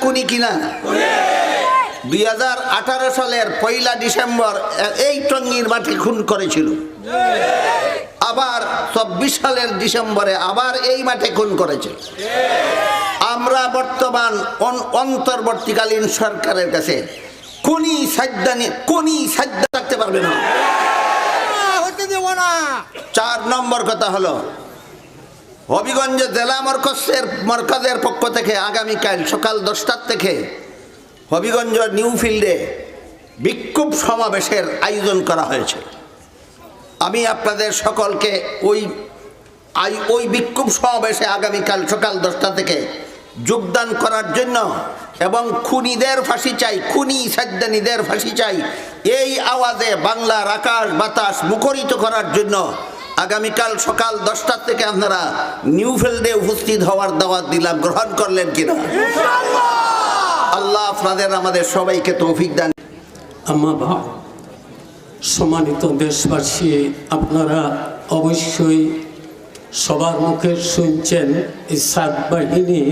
কুনি কিনা? দুই হাজার আঠারো সালের পয়লা ডিসেম্বর এই টঙ্গির মাঠে খুন করেছিল। আবার চব্বিশ সালের ডিসেম্বরে আবার এই মাঠে খুন করেছে। আমরা বর্তমান অন- অন্তর্বর্তীকালীন সরকারের কাছে কোনি সাজ্জানি কোনি সাজ্জা থাকতে পারবে না। চার নম্বর কথা হলো হবিগঞ্জ জেলা মরকজের মরকজের পক্ষ থেকে আগামীকাল সকাল দশটার থেকে হবিগঞ্জ নিউ ফিল্ডে বিক্ষোভ সমাবেশের আয়োজন করা হয়েছে। আমি আপনাদের সকলকে ওই, আই, ওই বিক্ষোভ সমাবেশে আগামীকাল সকাল দশটা থেকে যোগদান করার জন্য এবং খুনিদের ফাঁসি চাই, খুনি সাজ্জানিদের ফাঁসি চাই, এই আওয়াজে বাংলার আকাশ বাতাস মুখরিত করার জন্য আগামীকাল সকাল দশটার থেকে আপনারা নিউ নিউফিল্ডে উপস্থিত হওয়ার দাওয়াত দিলাম গ্রহণ করলেন কিনা? আল্লাহ আপনাদের আমাদের সবাইকে তৌফিক দান। আমার ভাব সম্মানিত দেশবাসী আপনারা অবশ্যই সবার মুখে শুনছেন এই সাত বাহিনী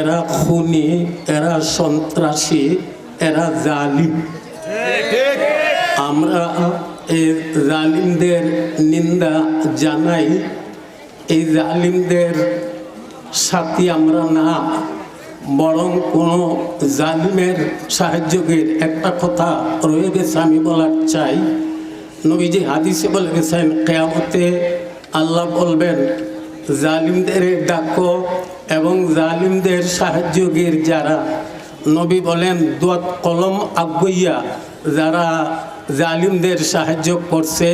এরা খুনি এরা সন্ত্রাসী এরা জালিম। আমরা এই জালিমদের নিন্দা জানাই, এই জালিমদের সাথী আমরা না, বরং কোনো জালিমের সাহায্যের একটা কথা রয়ে গেছে আমি বলার চাই। নবীজি হাদিসে বলে গেছেন, কেয়ামতে আল্লাহ বলবেন, জালিমদের ডাকো এবং জালিমদের সাহায্যের যারা, নবী বলেন, দোয়াত কলম আগুইয়া যারা জালিমদের সাহায্য করছে,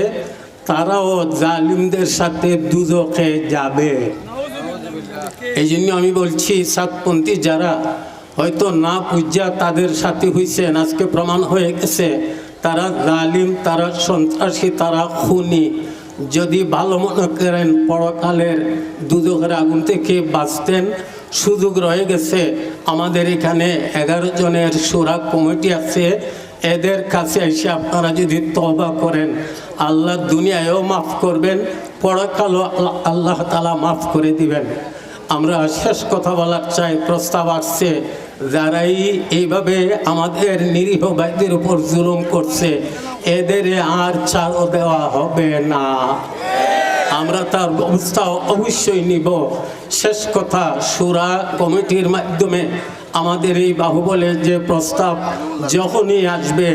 তারাও জালিমদের সাথে দুজকে যাবে। এই জন্য আমি বলছি, সাতপন্থী যারা হয়তো না পূজা তাদের সাথে হয়েছেন আজকে প্রমাণ হয়ে গেছে, তারা জালিম, তারা সন্ত্রাসী, তারা খুনি। যদি ভালো মনে করেন, পরকালের দুদকের আগুন থেকে বাঁচতেন, সুযোগ রয়ে গেছে। আমাদের এখানে এগারো জনের সুরা কমিটি আছে এদের কাছে এসে আপনারা যদি তবা করেন আল্লাহ দুনিয়ায়ও মাফ করবেন, পরকালও আল্লাহ- তালা মাফ করে দিবেন। আমরা শেষ কথা বলার চাই, প্রস্তাব আসছে, যারাই এইভাবে আমাদের নিরীহ ভাইদের উপর জুলুম করছে, এদের আর ছাড়ও দেওয়া হবে না। আমরা তার ব্যবস্থা অবশ্যই নিব। শেষ কথা, সুরা কমিটির মাধ্যমে আমাদের এই বাহুবলের যে প্রস্তাব যখনই আসবে,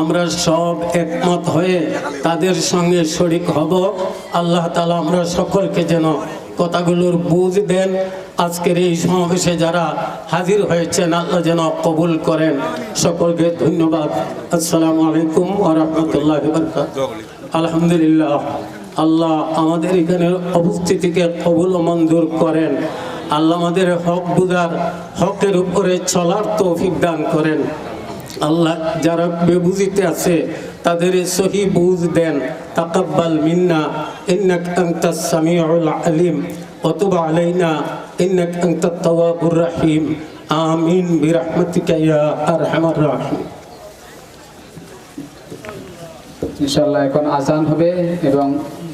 আমরা সব একমত হয়ে তাদের সঙ্গে শরিক হব। আল্লাহ তালা আমরা সকলকে যেন কথাগুলোর বুঝ দেন। আজকের এই সমাবেশে যারা হাজির হয়েছেন, আল্লাহ যেন কবুল করেন। সকলকে ধন্যবাদ। আসসালামু আলাইকুম রাহমাতুল্লাহি আলহামদুলিল্লাহ। আল্লাহ আমাদের এখানে উপস্থিতিকে কবুল মঞ্জুর করেন। আল্লাহ আমাদের হক বুঝার হকের উপরে চলার তৌফিক দান করেন। আল্লাহ যারা বেবুজিতে আছে, তাদের সহি বুঝ দেন। তাকাব্বাল মিন্না, ইন্নাক আনতাস সামিউল আলিম রহিম। আমিন বিরহমাতিকা ইয়া আরহামার রাহিম। ইনশাল্লাহ এখন আজান হবে এবং